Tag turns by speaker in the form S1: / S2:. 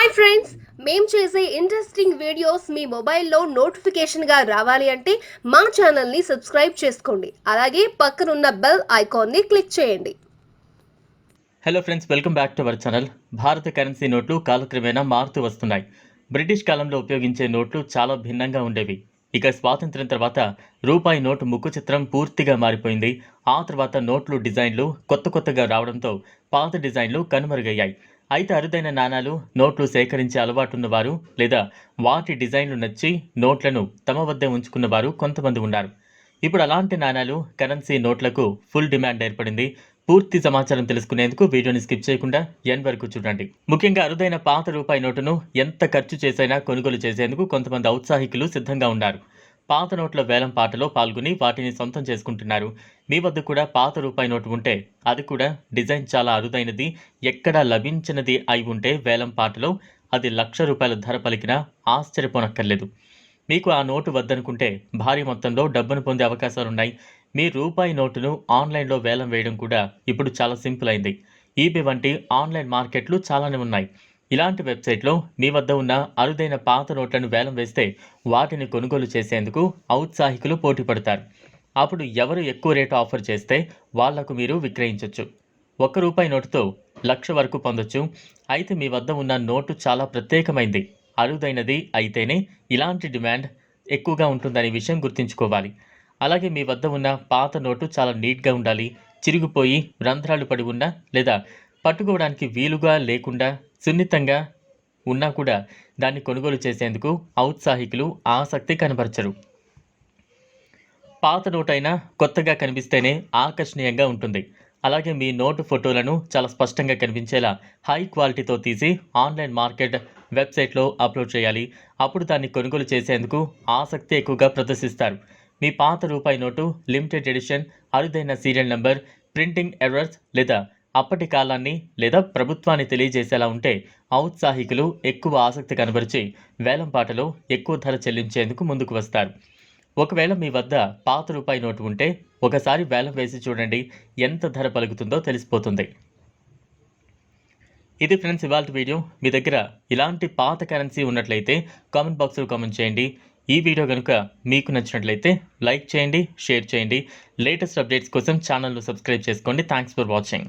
S1: Hi friends మేము చేసే interesting videos మీ మొబైల్లో నోటిఫికేషన్గా రావాలి అంటే మా ఛానల్ని సబ్స్క్రైబ్ చేసుకోండి. అలాగే పక్కనున్న బెల్ ఐకాన్ని క్లిక్ చేయండి.
S2: Hello friends welcome back to our channel భారత కరెన్సీ నోట్లు కాలక్రమేణా మారుతూ వస్తున్నాయి. బ్రిటిష్ కాలంలో ఉపయోగించే నోట్లు చాలా భిన్నంగా ఉండేవి. ఇక స్వాతంత్ర్యం తర్వాత రూపాయి నోటు ముక్కు చిత్రం పూర్తిగా మారిపోయింది. ఆ తర్వాత నోట్లు డిజైన్లు కొత్త కొత్తగా రావడంతో పాత డిజైన్లు కనుమరుగయ్యాయి. అయితే అరుదైన నాణాలు నోట్లు సేకరించే అలవాటున్నవారు లేదా వాటి డిజైన్లు నచ్చి నోట్లను తమ వద్దే ఉంచుకున్న వారు కొంతమంది ఉన్నారు. ఇప్పుడు అలాంటి నాణాలు కరెన్సీ నోట్లకు ఫుల్ డిమాండ్ ఏర్పడింది. పూర్తి సమాచారం తెలుసుకునేందుకు వీడియోని స్కిప్ చేయకుండా ఎన్ వరకు చూడండి. ముఖ్యంగా అరుదైన పాత రూపాయి నోటును ఎంత ఖర్చు చేసైనా కొనుగోలు చేసేందుకు కొంతమంది ఔత్సాహికులు సిద్ధంగా ఉన్నారు. పాత నోట్ల వేలం పాటలో పాల్గొని వాటిని సొంతం చేసుకుంటున్నారు. మీ వద్ద కూడా పాత రూపాయి నోటు ఉంటే అది కూడా డిజైన్ చాలా అరుదైనది ఎక్కడా లభించినది అయి ఉంటే వేలం పాటలో అది లక్ష రూపాయల ధర పలికినా ఆశ్చర్యపోనక్కర్లేదు. మీకు ఆ నోటు వద్దనుకుంటే భారీ మొత్తంలో డబ్బును పొందే అవకాశాలున్నాయి. మీ రూపాయి నోటును ఆన్లైన్లో వేలం వేయడం కూడా ఇప్పుడు చాలా సింపుల్ అయింది. ఈబే వంటి ఆన్లైన్ మార్కెట్లు చాలానే ఉన్నాయి. ఇలాంటి వెబ్సైట్లో మీ వద్ద ఉన్న అరుదైన పాత నోట్లను వేలం వేస్తే వాటిని కొనుగోలు చేసేందుకు ఔత్సాహికులు పోటీ పడతారు. అప్పుడు ఎవరు ఎక్కువ రేటు ఆఫర్ చేస్తే వాళ్ళకు మీరు విక్రయించవచ్చు ఒక్క రూపాయి నోటుతో లక్ష వరకు పొందొచ్చు. అయితే మీ వద్ద ఉన్న నోటు చాలా ప్రత్యేకమైంది. అరుదైనది అయితేనే ఇలాంటి డిమాండ్ ఎక్కువగా ఉంటుందనే విషయం గుర్తుంచుకోవాలి. అలాగే మీ వద్ద ఉన్న పాత నోటు చాలా నీట్గా ఉండాలి. చిరిగిపోయి రంధ్రాలు పడి ఉన్నా లేదా పట్టుకోవడానికి వీలుగా లేకుండా సున్నితంగా ఉన్నా కూడా దాన్ని కొనుగోలు చేసేందుకు ఔత్సాహికులు ఆసక్తి కనబరచరు. పాత నోటైనా కొత్తగా కనిపిస్తేనే ఆకర్షణీయంగా ఉంటుంది. అలాగే మీ నోటు ఫోటోలను చాలా స్పష్టంగా కనిపించేలా హై క్వాలిటీతో తీసి ఆన్లైన్ మార్కెట్ వెబ్సైట్లో అప్లోడ్ చేయాలి. అప్పుడు దాన్ని కొనుగోలు చేసేందుకు ఆసక్తి ఎక్కువగా ప్రదర్శిస్తారు. మీ పాత రూపాయి నోటు లిమిటెడ్ ఎడిషన్ అరుదైన సీరియల్ నెంబర్ ప్రింటింగ్ ఎర్రర్స్ లేదా అప్పటి కాలాన్ని లేదా ప్రభుత్వాన్ని తెలియజేసేలా ఉంటే ఔత్సాహికులు ఎక్కువ ఆసక్తి కనబరిచి వేలంపాటలో ఎక్కువ ధర చెల్లించేందుకు ముందుకు వస్తారు. ఒకవేళ మీ వద్ద పాత రూపాయి నోటు ఉంటే ఒకసారి వేలం వేసి చూడండి ఎంత ధర పలుకుతుందో తెలిసిపోతుంది. ఇది ఫ్రెండ్స్ ఇవాళ వీడియో. మీ దగ్గర ఇలాంటి పాత కరెన్సీ ఉన్నట్లయితే కామెంట్ బాక్స్లో కామెంట్ చేయండి. ఈ వీడియో కనుక మీకు నచ్చినట్లయితే లైక్ చేయండి షేర్ చేయండి. లేటెస్ట్ అప్డేట్స్ కోసం ఛానల్ను సబ్స్క్రైబ్ చేసుకోండి. Thanks for watching.